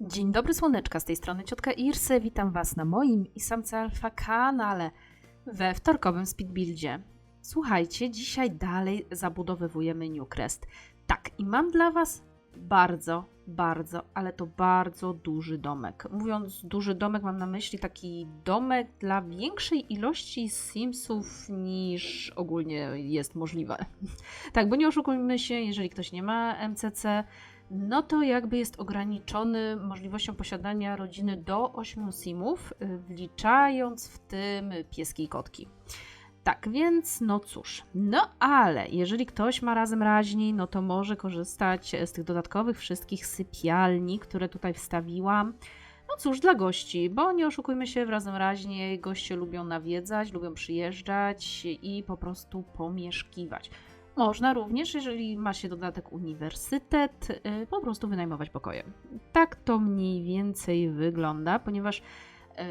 Dzień dobry słoneczka, z tej strony ciotka Irse, witam Was na moim i samce alfa kanale we wtorkowym speedbuildzie. Słuchajcie, dzisiaj dalej zabudowywujemy Newcrest. Tak, i mam dla Was bardzo, bardzo, ale to bardzo duży domek. Mówiąc duży domek, mam na myśli taki domek dla większej ilości Simsów niż ogólnie jest możliwe. tak, bo nie oszukujmy się, jeżeli ktoś nie ma MCC, no to jakby jest ograniczony możliwością posiadania rodziny do 8 simów, y, wliczając w tym pieski i kotki. Tak więc, no cóż. No ale jeżeli ktoś ma razem raźniej, no to może korzystać z tych dodatkowych wszystkich sypialni, które tutaj wstawiłam. No cóż, dla gości, bo nie oszukujmy się, w razem raźniej goście lubią nawiedzać, lubią przyjeżdżać i po prostu pomieszkiwać. Można również, jeżeli ma się dodatek uniwersytet, y, po prostu wynajmować pokoje. Tak to mniej więcej wygląda, ponieważ y,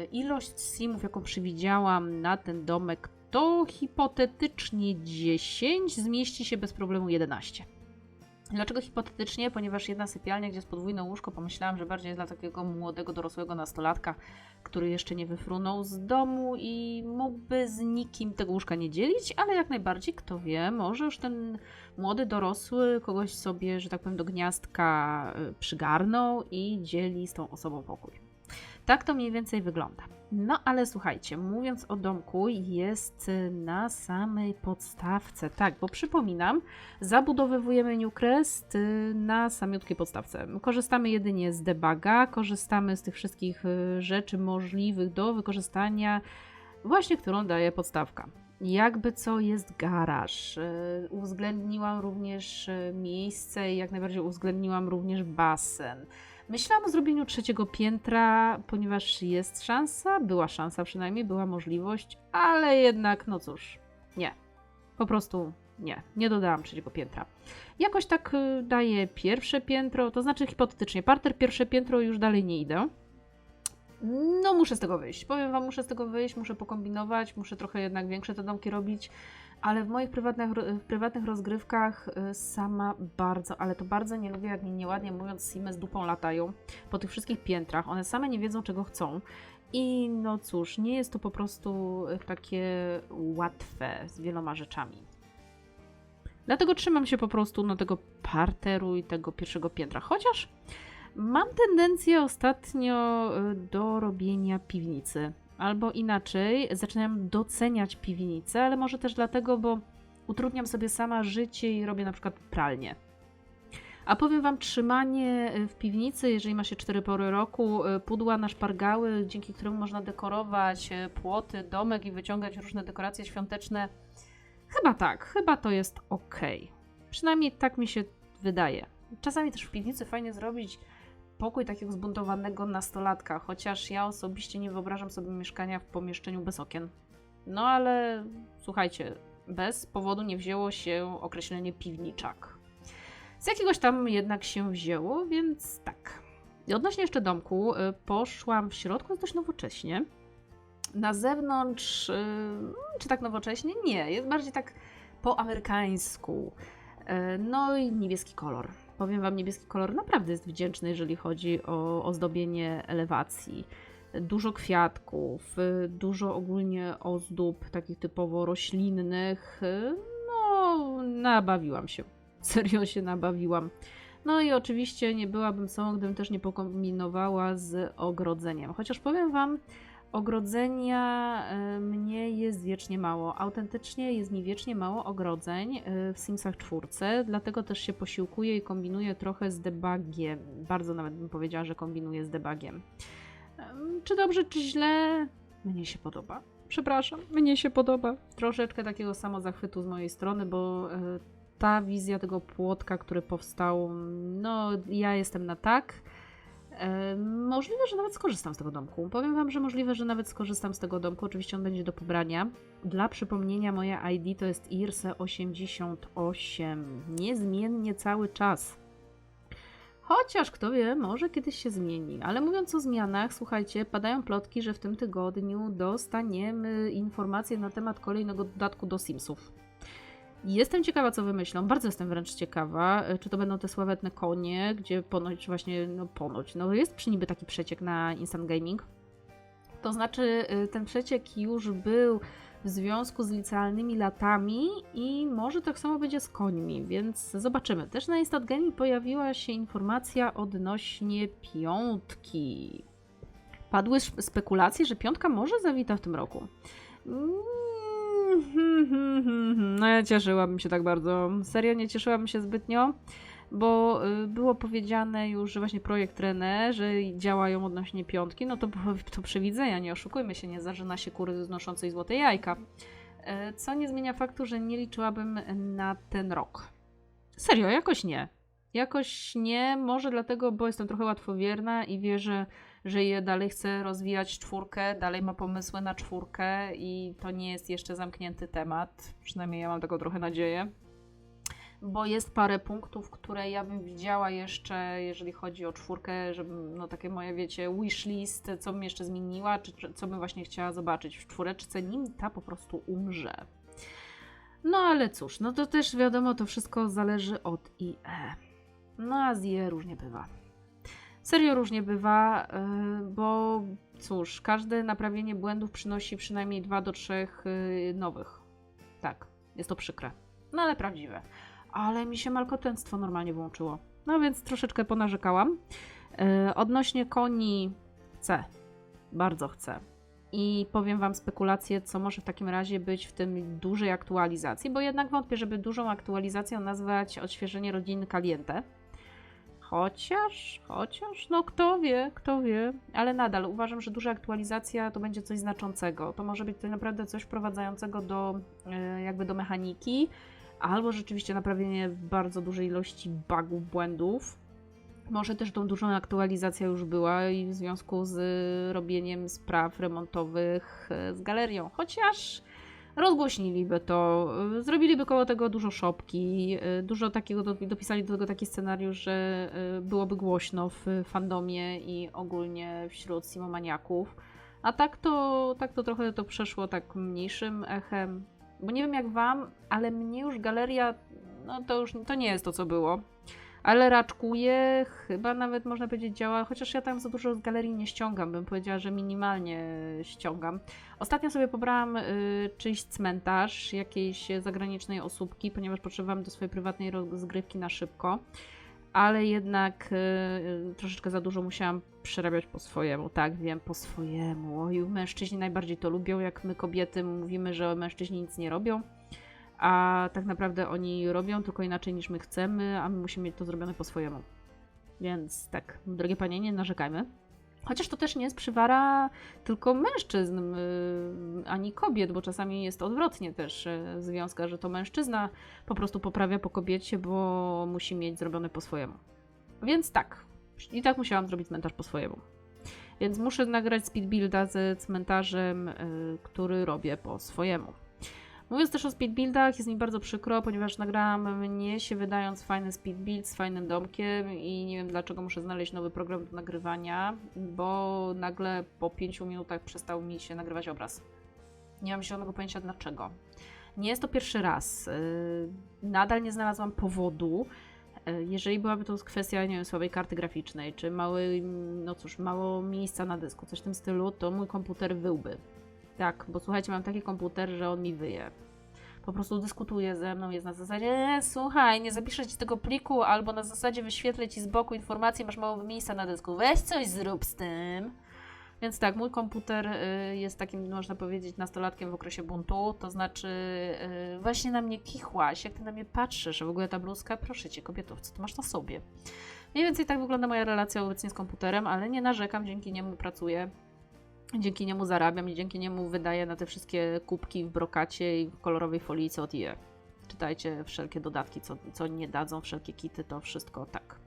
ilość simów, jaką przewidziałam na ten domek, to hipotetycznie 10, zmieści się bez problemu 11. Dlaczego hipotetycznie? Ponieważ jedna sypialnia, gdzie jest podwójne łóżko, pomyślałam, że bardziej jest dla takiego młodego, dorosłego nastolatka, który jeszcze nie wyfrunął z domu i mógłby z nikim tego łóżka nie dzielić, ale jak najbardziej, kto wie, może już ten młody, dorosły kogoś sobie, że tak powiem, do gniazdka y, przygarnął i dzieli z tą osobą pokój. Tak to mniej więcej wygląda. No ale słuchajcie, mówiąc o domku, jest na samej podstawce. Tak, bo przypominam, zabudowywujemy Newcrest y, na samiutkiej podstawce. Korzystamy jedynie z debuga, korzystamy z tych wszystkich y, rzeczy możliwych do wykorzystania, właśnie którą daje podstawka. Jakby co jest garaż. Y, uwzględniłam również miejsce jak najbardziej uwzględniłam również basen. Myślałam o zrobieniu trzeciego piętra, ponieważ jest szansa, była szansa przynajmniej, była możliwość, ale jednak, no cóż, nie. Po prostu nie, nie dodałam trzeciego piętra. Jakoś tak y, daję pierwsze piętro, to znaczy hipotetycznie, parter pierwsze piętro już dalej nie idę. No, muszę z tego wyjść. Powiem Wam, muszę z tego wyjść, muszę pokombinować, muszę trochę jednak większe te domki robić ale w moich prywatnych, w prywatnych rozgrywkach y, sama bardzo, ale to bardzo nie lubię, jak mi nieładnie mówiąc, simy z dupą latają po tych wszystkich piętrach. One same nie wiedzą, czego chcą. I no cóż, nie jest to po prostu y, takie łatwe z wieloma rzeczami. Dlatego trzymam się po prostu no, tego parteru i tego pierwszego piętra. Chociaż mam tendencję ostatnio y, do robienia piwnicy. Albo inaczej, zaczynam doceniać piwnicę, ale może też dlatego, bo utrudniam sobie sama życie i robię na przykład pralnię. A powiem Wam, trzymanie w piwnicy, jeżeli ma się cztery pory roku, y, pudła na szpargały, dzięki któremu można dekorować y, płoty, domek i wyciągać różne dekoracje świąteczne, chyba tak, chyba to jest ok. Przynajmniej tak mi się wydaje. Czasami też w piwnicy fajnie zrobić pokój takiego zbuntowanego nastolatka, chociaż ja osobiście nie wyobrażam sobie mieszkania w pomieszczeniu bez okien. No ale słuchajcie, bez powodu nie wzięło się określenie piwniczak. Z jakiegoś tam jednak się wzięło, więc tak. I odnośnie jeszcze domku, y, poszłam w środku, jest dość nowocześnie. Na zewnątrz, y, czy tak nowocześnie? Nie, jest bardziej tak po amerykańsku. Y, no i niebieski kolor powiem Wam, niebieski kolor naprawdę jest wdzięczny, jeżeli chodzi o ozdobienie elewacji. Dużo kwiatków, dużo ogólnie ozdób takich typowo roślinnych. No, nabawiłam się. Serio się nabawiłam. No i oczywiście nie byłabym sobą, gdybym też nie pokombinowała z ogrodzeniem. Chociaż powiem Wam, Ogrodzenia e, mnie jest wiecznie mało. Autentycznie jest mi wiecznie mało ogrodzeń e, w Simsach 4, dlatego też się posiłkuję i kombinuję trochę z debugiem. Bardzo nawet bym powiedziała, że kombinuję z debugiem. Czy dobrze, czy źle? Mnie się podoba. Przepraszam, mnie się podoba. Troszeczkę takiego samozachwytu z mojej strony, bo e, ta wizja tego płotka, który powstał, no ja jestem na tak. Możliwe, że nawet skorzystam z tego domku. Powiem Wam, że możliwe, że nawet skorzystam z tego domku. Oczywiście on będzie do pobrania. Dla przypomnienia, moja ID to jest IRSE88. Niezmiennie cały czas. Chociaż kto wie, może kiedyś się zmieni. Ale mówiąc o zmianach, słuchajcie, padają plotki, że w tym tygodniu dostaniemy informacje na temat kolejnego dodatku do Simsów. Jestem ciekawa, co wymyślą. Bardzo jestem wręcz ciekawa, y, czy to będą te sławetne konie, gdzie ponoć właśnie, no ponoć, no jest przy niby taki przeciek na Instant Gaming. To znaczy, y, ten przeciek już był w związku z licealnymi latami i może tak samo będzie z końmi, więc zobaczymy. Też na Instant Gaming pojawiła się informacja odnośnie piątki. Padły spekulacje, że piątka może zawita w tym roku. No ja cieszyłabym się tak bardzo. Serio nie cieszyłabym się zbytnio, bo y, było powiedziane już, że właśnie projekt René, że działają odnośnie piątki, no to to przewidzenia, nie oszukujmy się, nie zażyna się kury znoszącej złote jajka. E, Co nie zmienia faktu, że nie liczyłabym na ten rok. Serio, jakoś nie. Jakoś nie, może dlatego, bo jestem trochę łatwowierna i wierzę, że je dalej chce rozwijać czwórkę, dalej ma pomysły na czwórkę i to nie jest jeszcze zamknięty temat. Przynajmniej ja mam taką trochę nadzieję. Bo jest parę punktów, które ja bym widziała jeszcze, jeżeli chodzi o czwórkę, żebym, no takie moje, wiecie, wishlist, co bym jeszcze zmieniła, czy, czy co bym właśnie chciała zobaczyć w czwóreczce, nim ta po prostu umrze. No ale cóż, no to też wiadomo, to wszystko zależy od IE. No a z IE różnie bywa. Serio różnie bywa, yy, bo cóż, każde naprawienie błędów przynosi przynajmniej 2 do 3 yy, nowych. Tak, jest to przykre. No ale prawdziwe. Ale mi się malkotęctwo normalnie włączyło. No więc troszeczkę ponarzekałam. Yy, odnośnie koni chcę. Bardzo chcę. I powiem Wam spekulację, co może w takim razie być w tym dużej aktualizacji, bo jednak wątpię, żeby dużą aktualizacją nazwać odświeżenie rodziny Caliente. Chociaż, chociaż, no kto wie, kto wie, ale nadal uważam, że duża aktualizacja to będzie coś znaczącego. To może być tak naprawdę coś wprowadzającego do, e, jakby do mechaniki, albo rzeczywiście naprawienie bardzo dużej ilości bugów, błędów. Może też tą dużą aktualizacja już była i w związku z robieniem spraw remontowych e, z galerią. Chociaż rozgłośniliby to, y, zrobiliby koło tego dużo szopki, y, dużo takiego, do- dopisali do tego taki scenariusz, że y, byłoby głośno w fandomie i ogólnie wśród simomaniaków. A tak to, tak to trochę to przeszło tak mniejszym echem. Bo nie wiem jak wam, ale mnie już galeria, no to już to nie jest to, co było. Ale raczkuje, chyba nawet można powiedzieć działa, chociaż ja tam za dużo z galerii nie ściągam, bym powiedziała, że minimalnie ściągam. Ostatnio sobie pobrałam y, czyjś cmentarz jakiejś zagranicznej osóbki, ponieważ potrzebowałam do swojej prywatnej rozgrywki na szybko, ale jednak y, y, troszeczkę za dużo musiałam przerabiać po swojemu. Tak, wiem, po swojemu. Oj, mężczyźni najbardziej to lubią, jak my kobiety mówimy, że mężczyźni nic nie robią. A tak naprawdę oni robią tylko inaczej niż my chcemy, a my musimy mieć to zrobione po swojemu. Więc tak, drogie panie, nie narzekajmy. Chociaż to też nie jest przywara tylko mężczyzn, yy, ani kobiet, bo czasami jest odwrotnie też w związkach, że to mężczyzna po prostu poprawia po kobiecie, bo musi mieć zrobione po swojemu. Więc tak, i tak musiałam zrobić cmentarz po swojemu. Więc muszę nagrać speed builda z cmentarzem, yy, który robię po swojemu. Mówiąc też o speed buildach, jest mi bardzo przykro, ponieważ nagrałam mnie się wydając fajny speed build z fajnym domkiem i nie wiem dlaczego muszę znaleźć nowy program do nagrywania, bo nagle po 5 minutach przestał mi się nagrywać obraz. Nie mam zielonego pojęcia dlaczego. Nie jest to pierwszy raz. Yy, Nadal nie znalazłam powodu. Yy, Jeżeli byłaby to kwestia, nie wiem, słabej karty graficznej, czy mały, no cóż, mało miejsca na dysku, coś w tym stylu, to mój komputer wyłby. Tak, bo słuchajcie, mam taki komputer, że on mi wyje. Po prostu dyskutuje ze mną, jest na zasadzie, e, słuchaj, nie zapiszę ci tego pliku, albo na zasadzie wyświetlę ci z boku informację, masz mało miejsca na dysku, weź coś zrób z tym. Więc tak, mój komputer y, jest takim, można powiedzieć, nastolatkiem w okresie buntu, to znaczy y, właśnie na mnie kichłaś, jak ty na mnie patrzysz, w ogóle ta bluzka, proszę cię, kobietów, co masz na sobie? Mniej więcej tak wygląda moja relacja obecnie z komputerem, ale nie narzekam, dzięki niemu pracuję. Dzięki niemu zarabiam i dzięki niemu wydaję na te wszystkie kubki w brokacie i w kolorowej folice od IE. Czytajcie wszelkie dodatki, co, co nie dadzą, wszelkie kity, to wszystko tak.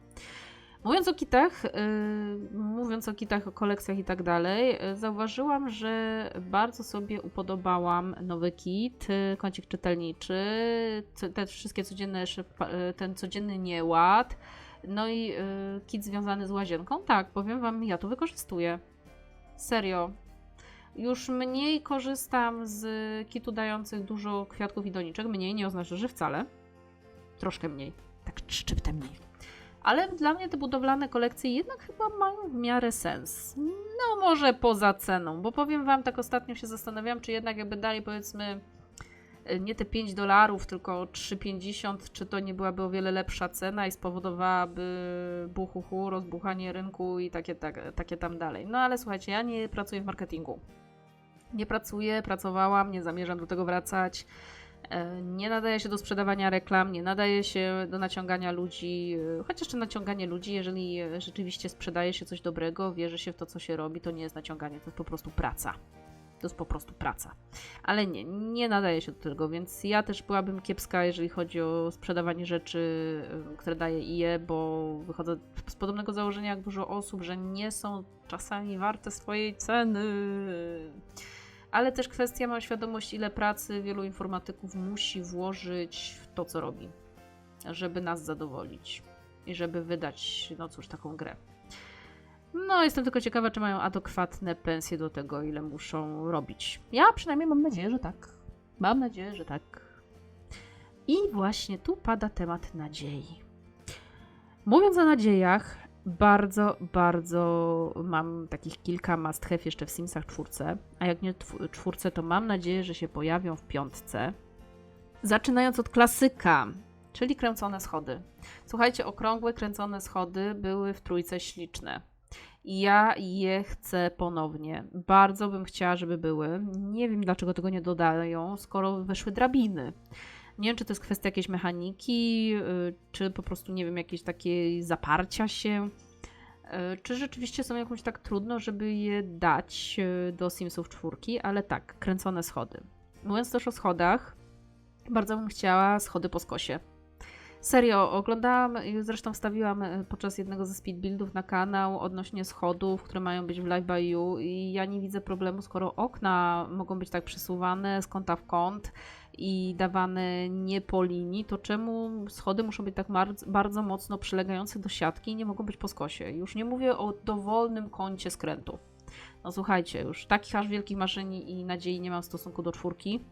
Mówiąc o kitach, yy, mówiąc o kitach, o kolekcjach i tak dalej, yy, zauważyłam, że bardzo sobie upodobałam nowy kit, yy, kącik czytelniczy, te wszystkie codzienne, yy, ten codzienny nieład, no i yy, kit związany z łazienką. Tak, powiem Wam, ja to wykorzystuję. Serio. Już mniej korzystam z kitu dających dużo kwiatków i doniczek. Mniej nie oznacza, że wcale. Troszkę mniej. Tak szczyptę mniej. Ale dla mnie te budowlane kolekcje jednak chyba mają w miarę sens. No może poza ceną, bo powiem wam, tak ostatnio się zastanawiam, czy jednak jakby dali powiedzmy nie te 5 dolarów, tylko 3,50, czy to nie byłaby o wiele lepsza cena i spowodowałaby buchuchu, rozbuchanie rynku i takie, tak, takie tam dalej. No ale słuchajcie, ja nie pracuję w marketingu. Nie pracuję, pracowałam, nie zamierzam do tego wracać. E, Nie nadaje się do sprzedawania reklam, nie nadaje się do naciągania ludzi, e, chociaż to naciąganie ludzi, jeżeli e, rzeczywiście sprzedaje się coś dobrego, wierzy się w to, co się robi, to nie jest naciąganie, to jest po prostu praca. To jest po prostu praca. Ale nie, nie nadaje się do tego, więc ja też byłabym kiepska, jeżeli chodzi o sprzedawanie rzeczy, e, które daje IE, bo wychodzę z podobnego założenia jak dużo osób, że nie są czasami warte swojej ceny ale też kwestia, mam świadomość, ile pracy wielu informatyków musi włożyć w to, co robi, żeby nas zadowolić i żeby wydać, no cóż, taką grę. No, jestem tylko ciekawa, czy mają adekwatne pensje do tego, ile muszą robić. Ja przynajmniej mam nadzieję, że tak. Mam nadzieję, że tak. I właśnie tu pada temat nadziei. Mówiąc o nadziejach, bardzo, bardzo mam takich kilka must have jeszcze w Simsach czwórce, a jak nie czwórce, to mam nadzieję, że się pojawią w piątce. Zaczynając od klasyka, czyli kręcone schody. Słuchajcie, okrągłe kręcone schody były w trójce śliczne. Ja je chcę ponownie. Bardzo bym chciała, żeby były. Nie wiem, dlaczego tego nie dodają, skoro weszły drabiny. Nie wiem, czy to jest kwestia jakiejś mechaniki, y, czy po prostu, nie wiem, jakieś takiej zaparcia się, y, czy rzeczywiście są jakoś tak trudno, żeby je dać y, do Simsów czwórki, ale tak, kręcone schody. Mówiąc też o schodach, bardzo bym chciała schody po skosie. Serio, oglądałam, zresztą wstawiłam y, podczas jednego ze speedbuildów na kanał odnośnie schodów, które mają być w Live by You i ja nie widzę problemu, skoro okna mogą być tak przesuwane z kąta w kąt, i dawane nie po linii, to czemu schody muszą być tak bardzo mocno przylegające do siatki i nie mogą być po skosie? Już nie mówię o dowolnym kącie skrętu. No słuchajcie, już takich aż wielkich marzeń i nadziei nie mam w stosunku do czwórki.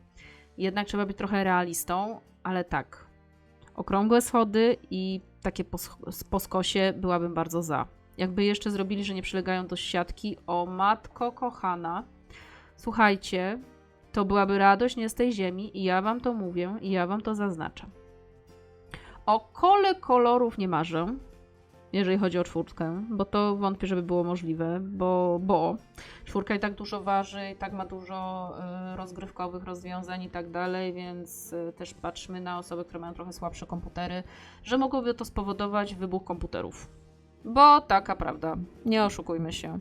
Jednak trzeba być trochę realistą, ale tak. Okrągłe schody i takie po, po skosie byłabym bardzo za. Jakby jeszcze zrobili, że nie przylegają do siatki, o matko kochana. Słuchajcie, to byłaby radość nie z tej ziemi i ja wam to mówię i ja wam to zaznaczam. O kole kolorów nie marzę, jeżeli chodzi o czwórkę, bo to wątpię, żeby było możliwe, bo, bo czwórka i tak dużo waży, i tak ma dużo y, rozgrywkowych rozwiązań i tak dalej, więc y, też patrzmy na osoby, które mają trochę słabsze komputery, że mogłoby to spowodować wybuch komputerów. Bo taka prawda, nie oszukujmy się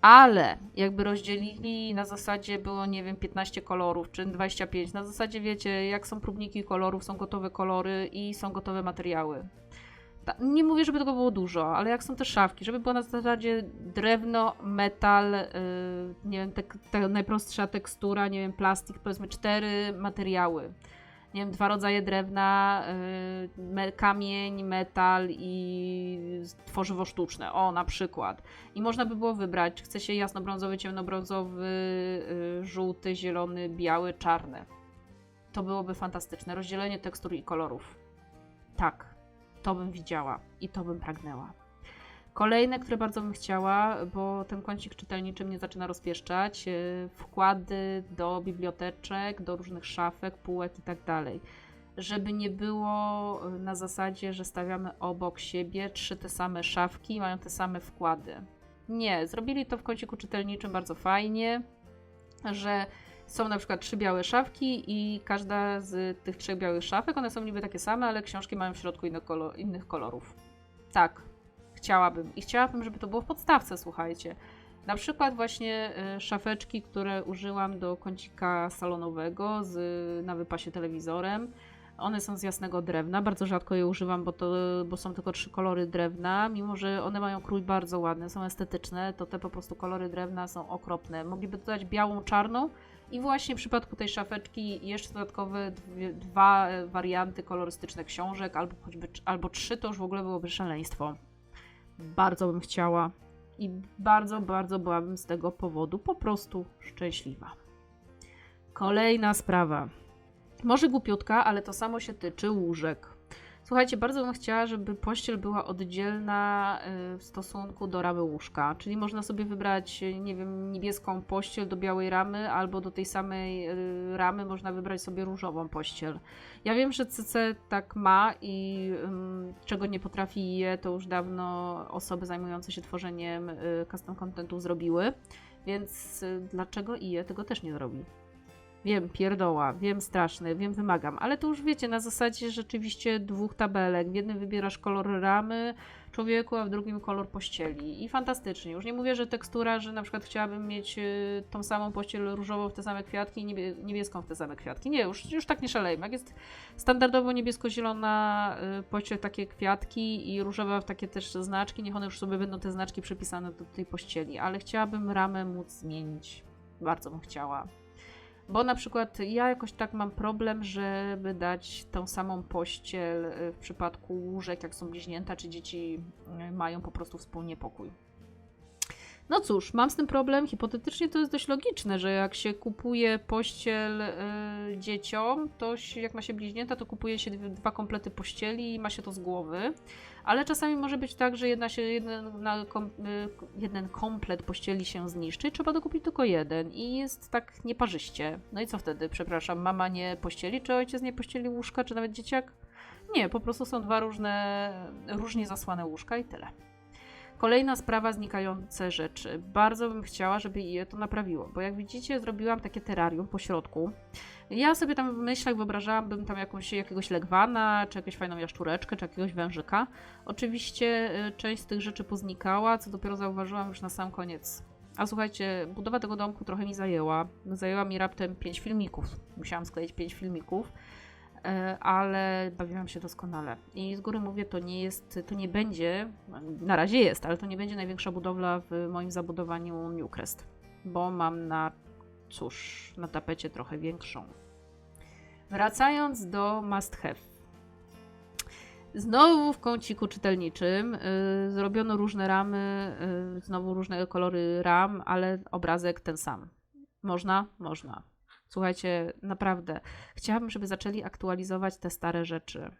ale jakby rozdzielili na zasadzie było, nie wiem, 15 kolorów czy 25, na zasadzie wiecie, jak są próbniki kolorów, są gotowe kolory i są gotowe materiały. Nie mówię, żeby tego było dużo, ale jak są te szafki, żeby było na zasadzie drewno, metal, yy, nie wiem, najprostsza tekstura, nie wiem, plastik, powiedzmy cztery materiały nie wiem, dwa rodzaje drewna, y, me, kamień, metal i tworzywo sztuczne. O, na przykład. I można by było wybrać, czy chce się jasnobrązowy, ciemnobrązowy, y, żółty, zielony, biały, czarny. To byłoby fantastyczne. Rozdzielenie tekstur i kolorów. Tak, to bym widziała i to bym pragnęła. Kolejne, które bardzo bym chciała, bo ten kącik czytelniczy mnie zaczyna rozpieszczać, yy, wkłady do biblioteczek, do różnych szafek, półek i tak dalej. Żeby nie było yy, na zasadzie, że stawiamy obok siebie trzy te same szafki i mają te same wkłady. Nie, zrobili to w kąciku czytelniczym bardzo fajnie, że są na przykład trzy białe szafki i każda z tych trzech białych szafek, one są niby takie same, ale książki mają w środku inne kolor, innych kolorów. Tak, chciałabym. I chciałabym, żeby to było w podstawce, słuchajcie. Na przykład właśnie y, szafeczki, które użyłam do kącika salonowego z, na wypasie telewizorem. One są z jasnego drewna, bardzo rzadko je używam, bo, to, bo są tylko trzy kolory drewna. Mimo, że one mają krój bardzo ładny, są estetyczne, to te po prostu kolory drewna są okropne. Mogliby dodać białą, czarną i właśnie w przypadku tej szafeczki jeszcze dodatkowe dwie, dwa e, warianty kolorystyczne książek, albo choćby albo trzy, to już w ogóle byłoby szaleństwo. Bardzo bym chciała. I bardzo, bardzo byłabym z tego powodu po prostu szczęśliwa. Kolejna sprawa. Może głupiutka, ale to samo się tyczy łóżek. Słuchajcie, bardzo bym chciała, żeby pościel była oddzielna y, w stosunku do ramy łóżka. Czyli można sobie wybrać, y, nie wiem, niebieską pościel do białej ramy, albo do tej samej y, ramy można wybrać sobie różową pościel. Ja wiem, że CC tak ma i czego nie potrafi je, to już dawno osoby zajmujące się tworzeniem custom contentów zrobiły. Więc dlaczego IE tego też nie zrobi? Wiem, pierdoła, wiem, straszny, wiem, wymagam, ale to już wiecie, na zasadzie rzeczywiście dwóch tabelek. W jednym wybierasz kolor ramy człowieku, a w drugim kolor pościeli. I fantastycznie. Już nie mówię, że tekstura, że na przykład chciałabym mieć y, tą samą pościel różową w te same kwiatki i niebie, niebieską w te same kwiatki. Nie, już, już tak nie szalejmy. Jak jest standardowo niebiesko-zielona y, pościel, takie kwiatki i różowa w takie też znaczki, niech one już sobie będą te znaczki przypisane do tej pościeli. Ale chciałabym ramę móc zmienić. Bardzo bym chciała. Bo na przykład ja jakoś tak mam problem, żeby dać tą samą pościel y, w przypadku łóżek, jak są bliźnięta, czy dzieci y, mają po prostu wspólnie pokój. No cóż, mam z tym problem. Hipotetycznie to jest dość logiczne, że jak się kupuje pościel y, dzieciom, to się, jak ma się bliźnięta, to kupuje się dwa komplety pościeli i ma się to z głowy. Ale czasami może być tak, że jedna się, jeden, na, kom, y, jeden komplet pościeli się zniszczy, trzeba dokupić tylko jeden i jest tak nieparzyście. No i co wtedy? Przepraszam, mama nie pościeli, czy ojciec nie pościeli łóżka, czy nawet dzieciak? Nie, po prostu są dwa różne, różnie zasłane łóżka i tyle. Kolejna sprawa, znikające rzeczy. Bardzo bym chciała, żeby je to naprawiło, bo jak widzicie, zrobiłam takie terrarium po środku. Ja sobie tam w myślach wyobrażałabym tam jakąś, jakiegoś legwana, czy jakąś fajną jaszczureczkę, czy jakiegoś wężyka. Oczywiście y, część z tych rzeczy poznikała, co dopiero zauważyłam już na sam koniec. A słuchajcie, budowa tego domku trochę mi zajęła. Zajęła mi raptem 5 filmików. Musiałam skleić 5 filmików. E, ale bawiłam się doskonale. I z góry mówię, to nie jest, to nie będzie, na razie jest, ale to nie będzie największa budowla w moim zabudowaniu Newcrest, bo mam na, cóż, na tapecie trochę większą. Wracając do must have. Znowu w kąciku czytelniczym y, zrobiono różne ramy, y, znowu różne kolory ram, ale obrazek ten sam. Można? Można. Słuchajcie, naprawdę, chciałabym, żeby zaczęli aktualizować te stare rzeczy.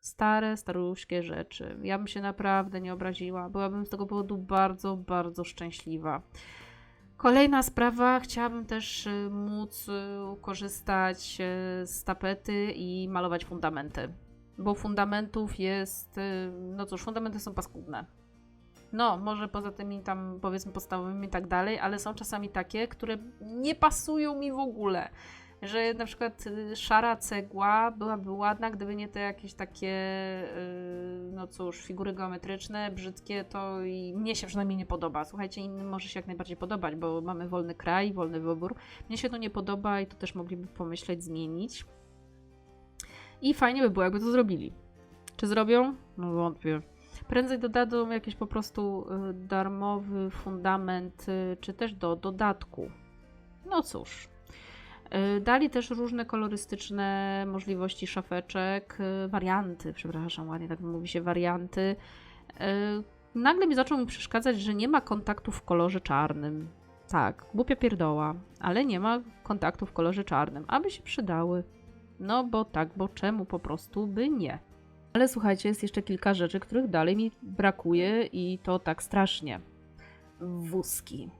Stare, staruszkie rzeczy. Ja bym się naprawdę nie obraziła. Byłabym z tego powodu bardzo, bardzo szczęśliwa. Kolejna sprawa, chciałabym też y, móc y, korzystać y, z tapety i malować fundamenty. Bo fundamentów jest, no cóż, fundamenty są paskudne no, może poza tymi tam powiedzmy podstawowymi i tak dalej, ale są czasami takie, które nie pasują mi w ogóle. Że na przykład y, szara cegła byłaby ładna, gdyby nie te jakieś takie, y, no cóż, figury geometryczne, brzydkie, to i mnie się przynajmniej nie podoba. Słuchajcie, innym może się jak najbardziej podobać, bo mamy wolny kraj, wolny wybór. Mnie się to nie podoba i to też mogliby pomyśleć, zmienić. I fajnie by było, jakby to zrobili. Czy zrobią? No wątpię. Prędzej dodadzą jakiś po prostu y, darmowy fundament, y, czy też do dodatku. No cóż. Y, dali też różne kolorystyczne możliwości szafeczek, warianty, przepraszam, ładnie tak mówi się, warianty. Nagle mi zaczął mi przeszkadzać, że nie ma kontaktu w kolorze czarnym. Tak, głupia pierdoła, ale nie ma kontaktu w kolorze czarnym, aby się przydały. No bo tak, bo czemu po prostu by nie? Ale słuchajcie, jest jeszcze kilka rzeczy, których dalej mi brakuje i to tak strasznie. Wózki.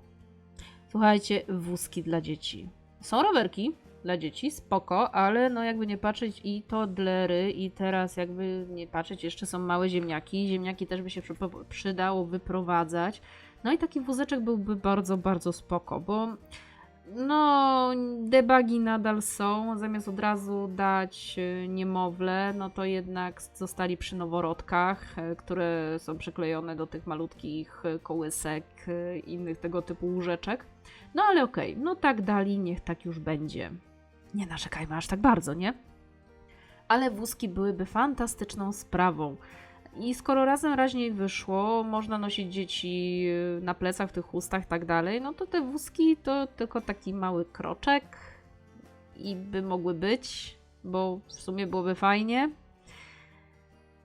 Słuchajcie, wózki dla dzieci. Są rowerki dla dzieci, spoko, ale no jakby nie patrzeć i toddlery i teraz jakby nie patrzeć, jeszcze są małe ziemniaki. Ziemniaki też by się przydało wyprowadzać. No i taki wózeczek byłby bardzo, bardzo spoko, bo no, debagi nadal są. Zamiast od razu dać e, niemowlę, no to jednak zostali przy noworodkach, e, które są przyklejone do tych malutkich e, kołysek, innych tego typu łóżeczek. No ale okej, okay, no tak dali, niech tak już będzie. Nie narzekajmy aż tak bardzo, nie? Ale wózki byłyby fantastyczną sprawą. I skoro razem raźniej wyszło, można nosić dzieci y, na plecach, w tych chustach i tak dalej, no to te wózki to tylko taki mały kroczek i by mogły być, bo w sumie byłoby fajnie.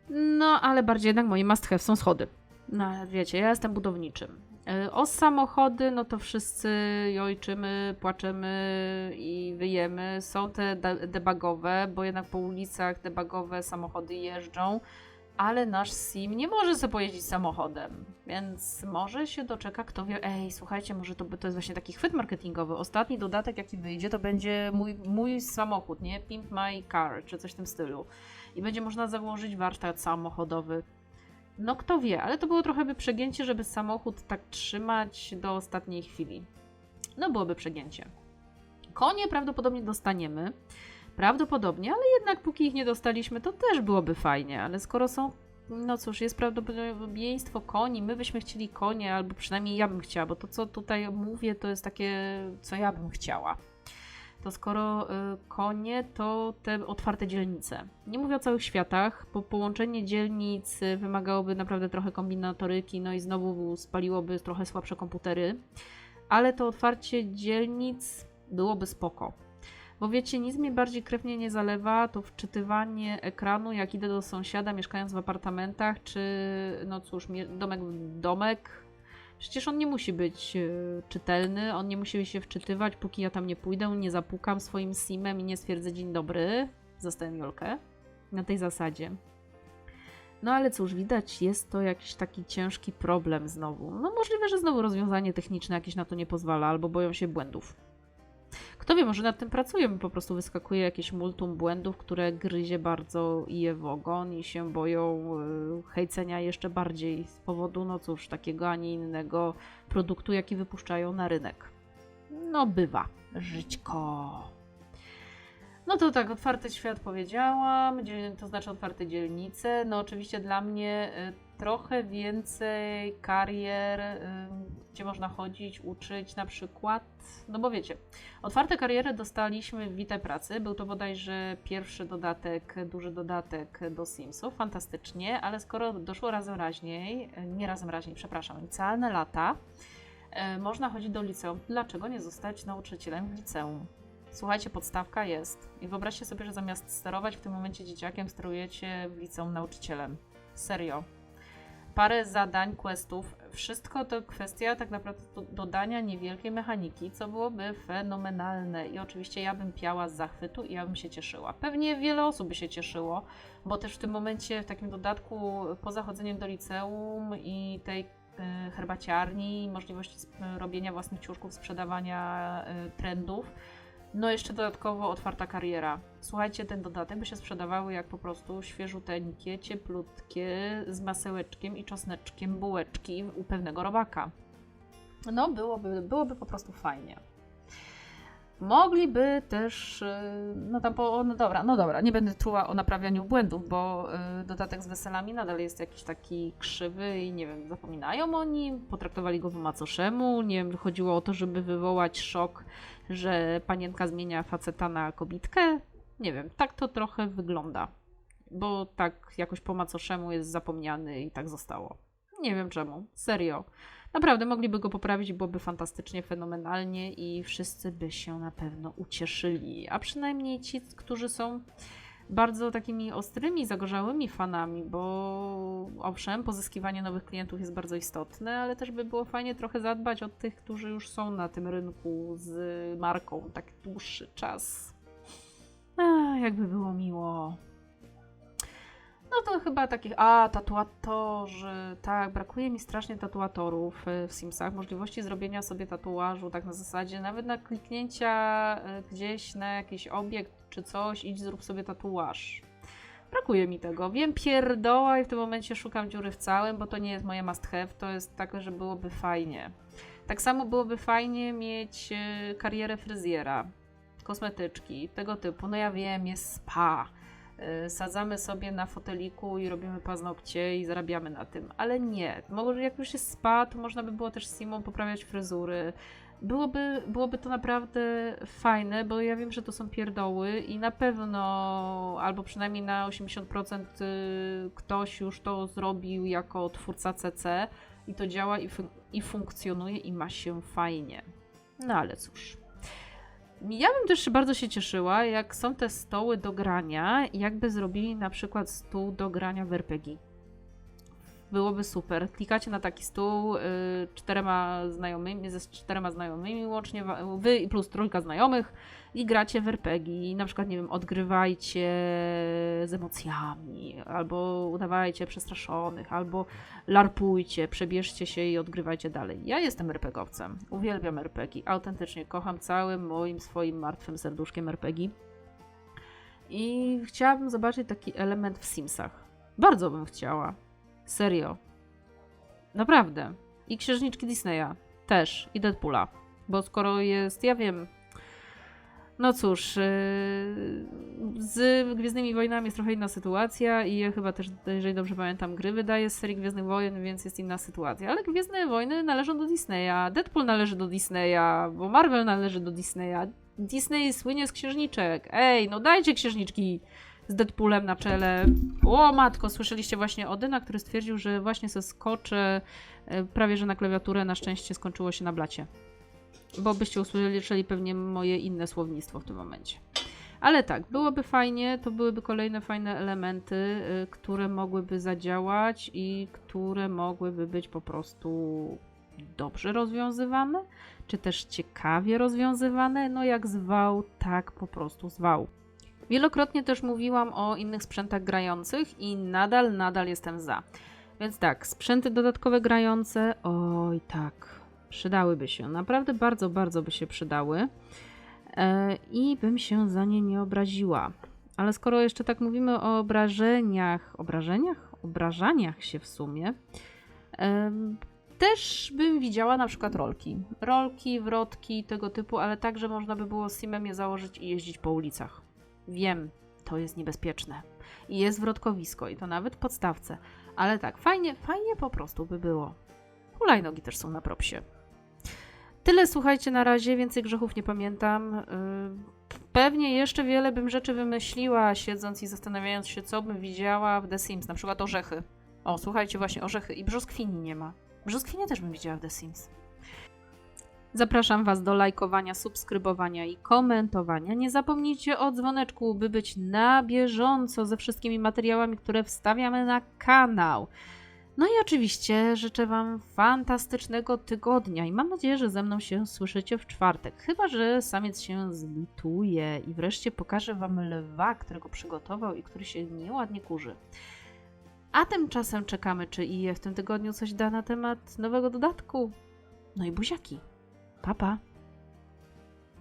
No, ale bardziej jednak moim must have są schody. No wiecie, ja jestem budowniczym. E, O samochody, no to wszyscy jojczymy, płaczemy i wyjemy. Są te debagowe, bo jednak po ulicach debagowe samochody jeżdżą, ale nasz sim nie może sobie pojeździć samochodem, więc może się doczeka, kto wie, ej, słuchajcie, może to, to jest właśnie taki chwyt marketingowy. Ostatni dodatek, jaki wyjdzie, to będzie mój, mój samochód, nie? Pimp my car, czy coś w tym stylu. I będzie można założyć warsztat samochodowy. No kto wie, ale to było trochę by przegięcie, żeby samochód tak trzymać do ostatniej chwili. No byłoby przegięcie. Konie prawdopodobnie dostaniemy. Prawdopodobnie, ale jednak póki ich nie dostaliśmy, to też byłoby fajnie. Ale skoro są, no cóż, jest prawdopodobieństwo koni, my byśmy chcieli konie, albo przynajmniej ja bym chciała, bo to co tutaj mówię, to jest takie, co ja bym chciała to skoro y, konie, to te otwarte dzielnice. Nie mówię o całych światach, bo połączenie dzielnic y, wymagałoby naprawdę trochę kombinatoryki, no i znowu spaliłoby trochę słabsze komputery, ale to otwarcie dzielnic byłoby spoko. Bo wiecie, nic mnie bardziej krewnie nie zalewa, to wczytywanie ekranu, jak idę do sąsiada mieszkając w apartamentach, czy no cóż, domek domek, Przecież on nie musi być e, czytelny, on nie musi się wczytywać, póki ja tam nie pójdę, nie zapukam swoim simem i nie stwierdzę dzień dobry, zostałem Jolkę. Na tej zasadzie. No ale cóż, widać, jest to jakiś taki ciężki problem znowu. No możliwe, że znowu rozwiązanie techniczne jakieś na to nie pozwala, albo boją się błędów. Kto wie, może nad tym pracują, po prostu wyskakuje jakieś multum błędów, które gryzie bardzo je w ogon i się boją y, hejcenia jeszcze bardziej z powodu, no cóż, takiego, a nie innego produktu, jaki wypuszczają na rynek. No bywa. Żyćko. No to tak, otwarty świat powiedziałam, to znaczy otwarte dzielnice. No oczywiście dla mnie y, trochę więcej karier, y, gdzie można chodzić, uczyć na przykład. No bo wiecie, otwarte kariery dostaliśmy w Witaj Pracy. Był to bodajże pierwszy dodatek, duży dodatek do Simsów. Fantastycznie, ale skoro doszło razem raźniej, nie razem raźniej, przepraszam, licealne lata, y, można chodzić do liceum. Dlaczego nie zostać nauczycielem w liceum? Słuchajcie, podstawka jest. I wyobraźcie sobie, że zamiast sterować w tym momencie dzieciakiem, sterujecie w liceum nauczycielem. Serio. Parę zadań, questów, wszystko to kwestia tak naprawdę do- dodania niewielkiej mechaniki, co byłoby fenomenalne. I oczywiście ja bym piała z zachwytu i ja bym się cieszyła. Pewnie wiele osób by się cieszyło, bo też w tym momencie, w takim dodatku, poza chodzeniem do liceum i tej e, herbaciarni, możliwości robienia własnych ciuszków, sprzedawania e, trendów, no jeszcze dodatkowo otwarta kariera. Słuchajcie, ten dodatek by się sprzedawały jak po prostu świeżuteńkie, cieplutkie, z masełeczkiem i czosneczkiem bułeczki u pewnego robaka. No byłoby, byłoby po prostu fajnie. Mogliby też, y, no tam po, no dobra, no dobra, nie będę truła o naprawianiu błędów, bo y, dodatek z weselami nadal jest jakiś taki krzywy i nie wiem, zapominają o nim, potraktowali go po macoszemu, nie wiem, chodziło o to, żeby wywołać szok, że panienka zmienia faceta na kobitkę, nie wiem, tak to trochę wygląda, bo tak jakoś po macoszemu jest zapomniany i tak zostało. Nie wiem czemu, serio. Naprawdę mogliby go poprawić, byłoby fantastycznie, fenomenalnie i wszyscy by się na pewno ucieszyli. A przynajmniej ci, którzy są bardzo takimi ostrymi, zagorzałymi fanami, bo owszem, pozyskiwanie nowych klientów jest bardzo istotne, ale też by było fajnie trochę zadbać o tych, którzy już są na tym rynku z marką tak dłuższy czas. A, jakby było miło. No to chyba takich. A, tatuatorzy. Tak, brakuje mi strasznie tatuatorów y, w Simsach. Możliwości zrobienia sobie tatuażu, tak na zasadzie, nawet na kliknięcia y, gdzieś na jakiś obiekt czy coś, idź zrób sobie tatuaż. Brakuje mi tego. Wiem, pierdoła i w tym momencie szukam dziury w całym, bo to nie jest moje must have. To jest takie, że byłoby fajnie. Tak samo byłoby fajnie mieć y, karierę fryzjera, kosmetyczki, tego typu. No ja wiem, jest spa sadzamy sobie na foteliku i robimy paznokcie i zarabiamy na tym. Ale nie. Może jak już jest spa, to można by było też Simą poprawiać fryzury. Byłoby, byłoby to naprawdę fajne, bo ja wiem, że to są pierdoły i na pewno, albo przynajmniej na 80% y, ktoś już to zrobił jako twórca CC i to działa i, fun- i funkcjonuje i ma się fajnie. No ale cóż. Ja bym też bardzo się cieszyła, jak są te stoły do grania, jakby zrobili na przykład stół do grania w RPG. Byłoby super. Klikacie na taki stół y, czterema znajomymi, ze czterema znajomymi łącznie, wy plus trójka znajomych i gracie w RPG. Na przykład, nie wiem, odgrywajcie z emocjami, albo udawajcie przestraszonych, albo larpujcie, przebierzcie się i odgrywajcie dalej. Ja jestem RPGowcem. Uwielbiam RPG. Autentycznie kocham całym moim swoim martwym serduszkiem RPG. I chciałabym zobaczyć taki element w Simsach. Bardzo bym chciała. Serio. Naprawdę. I księżniczki Disneya też. I Deadpoola. Bo skoro jest, ja wiem. No cóż, yy, z Gwiezdnymi Wojnami jest trochę inna sytuacja i ja chyba też, jeżeli dobrze pamiętam, gry wydaje z serii Gwiezdnych Wojen, więc jest inna sytuacja. Ale Gwiezdne Wojny należą do Disneya, Deadpool należy do Disneya, bo Marvel należy do Disneya. Disney słynie z księżniczek. Ej, no dajcie księżniczki z Deadpoolem na czele. O matko, słyszeliście właśnie Odyna, który stwierdził, że właśnie se skoczy e, prawie że na klawiaturę. Na szczęście skończyło się na blacie. Bo byście usłyszeli pewnie moje inne słownictwo w tym momencie. Ale tak, byłoby fajnie, to byłyby kolejne fajne elementy, y, które mogłyby zadziałać i które mogłyby być po prostu dobrze rozwiązywane, czy też ciekawie rozwiązywane. No jak zwał, tak po prostu zwał. Wielokrotnie też mówiłam o innych sprzętach grających i nadal, nadal jestem za. Więc tak, sprzęty dodatkowe grające, oj tak, przydałyby się. Naprawdę bardzo, bardzo by się przydały. E, I bym się za nie nie obraziła. Ale skoro jeszcze tak mówimy o obrażeniach, obrażeniach? Obrażaniach się w sumie, też bym widziała na przykład rolki. Rolki, wrotki, tego typu, ale tak, że można by było simem je założyć i jeździć po ulicach. Wiem, to jest niebezpieczne. I jest wrotkowisko, i to nawet podstawce. Ale tak, fajnie, fajnie po prostu by było. Hulajnogi też są na propsie. Tyle słuchajcie na razie, więcej grzechów nie pamiętam. Yy, Pewnie jeszcze wiele bym rzeczy wymyśliła, siedząc i zastanawiając się, co bym widziała w The Sims, na przykład orzechy. O, słuchajcie, właśnie orzechy i brzoskwini nie ma. Brzoskwinie też bym widziała w The Sims. Zapraszam Was do lajkowania, subskrybowania i komentowania. Nie zapomnijcie o dzwoneczku, by być na bieżąco ze wszystkimi materiałami, które wstawiamy na kanał. No i oczywiście życzę Wam fantastycznego tygodnia i mam nadzieję, że ze mną się słyszycie w czwartek. Chyba, że samiec się zlituje i wreszcie pokaże Wam lwa, którego przygotował i który się nieładnie kurzy. A tymczasem czekamy, czy IE w tym tygodniu coś da na temat nowego dodatku. No i buziaki. Pa, pa.